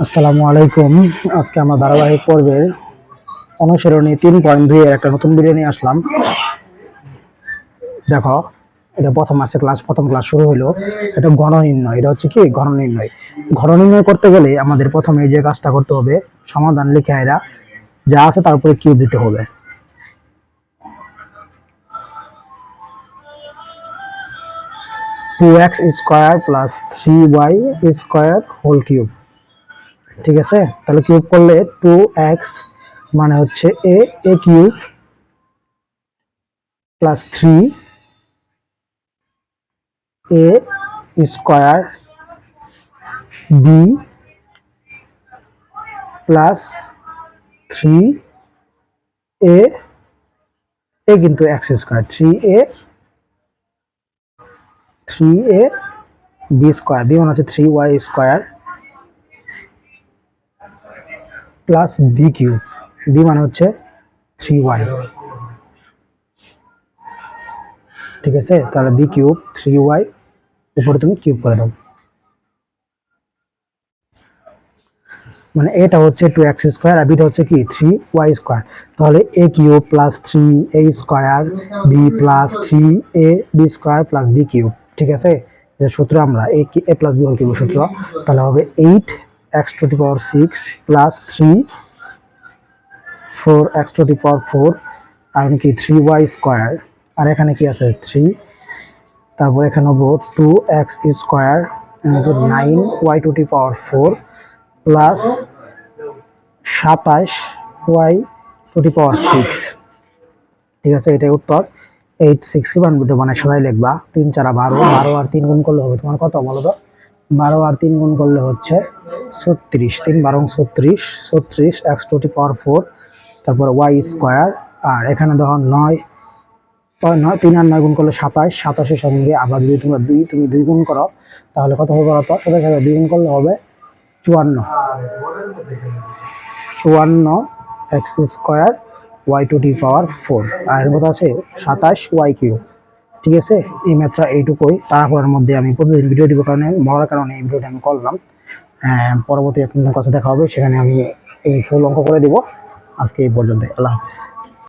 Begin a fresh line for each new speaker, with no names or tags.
আসসালামু আলাইকুম। আজকে আমার ধারাবাহিক পর্বের অনুসরণী তিন পয়েন্ট দুই এর একটা নতুন ভিডিও নিয়ে আসলাম। দেখো, এটা প্রথম আছে ক্লাস প্রথম ক্লাস শুরু হলো এটা ঘন নির্ণয় এটা হচ্ছে কি? ঘন নির্ণয় ঘন নির্ণয় করতে গেলে আমাদের প্রথমে এই যে কাজটা করতে হবে, সমাধান লিখে এরা যা আছে তার উপরে কিউব দিতে হবে। Two x square plus three y square whole cube ঠিক আছে? তাহলে কিউব করলে টু এক্স মানে হচ্ছে a a cube plus three a square b plus three a a কিন্তু x square three a three a b square b মানে হচ্ছে three y square plus b cube b মানে হচ্ছে three Y ঠিক আছে? তাহলে বি কিউব থ্রি ওয়াই উপরে তুমি কিউব করে দাও। মানে এটা হচ্ছে টু এক্স স্কোয়ার আর বিটা হচ্ছে কি? থ্রি ওয়াই স্কোয়ার তাহলে a cube plus three a square b plus three a b square plus b cube ঠিক আছে? সূত্র আমরা এ প্লাস বি হল কিউব সূত্র। তাহলে হবে eight x to the power six plus three, four, x to the power four, আর কি three Y square. আর এখানে কি আছে? থ্রি। তারপর এখানে হব two x square nine y to the power four, plus সাতাশ y to the power six. ঠিক আছে? এটাই উত্তর। এইট সিক্স ওয়ান মানে সবাই লিখবা। তিন চারা বারো। বারো আর তিন গুণ করলে হবে। তোমার কত বলো তো? বারো আর তিন গুণ করলে হচ্ছে ছত্রিশ। তিন বারো ছত্রিশ ছত্রিশ x to the power four তারপর ওয়াই স্কোয়ার আর এখানে ধর নয় নয়, তিন আর নয় গুণ করলে সাতাশ, সাতাশের সঙ্গে আবার যদি তোমরা দুই, তুমি দুই গুণ করো, তাহলে কত হবে বলো তো সাথে সাথে দুই গুণ করলে হবে চুয়ান্ন। চুয়ান্ন x square y to the power four আর মধ্যে আছে সাতাশ ওয়াই কিউ ঠিক আছে? এই ম্যাথটা এইটুকুই। তারপরের মধ্যে আমি প্রতিদিন ভিডিও দিব, কারণে মরার কারণে এই ভিডিওটা আমি করলাম। পরবর্তী আপনাদের কাছে দেখা হবে, সেখানে আমি এই ষোলো অঙ্ক করে দিব। আজকে এই পর্যন্ত আল্লাহ হাফিজ।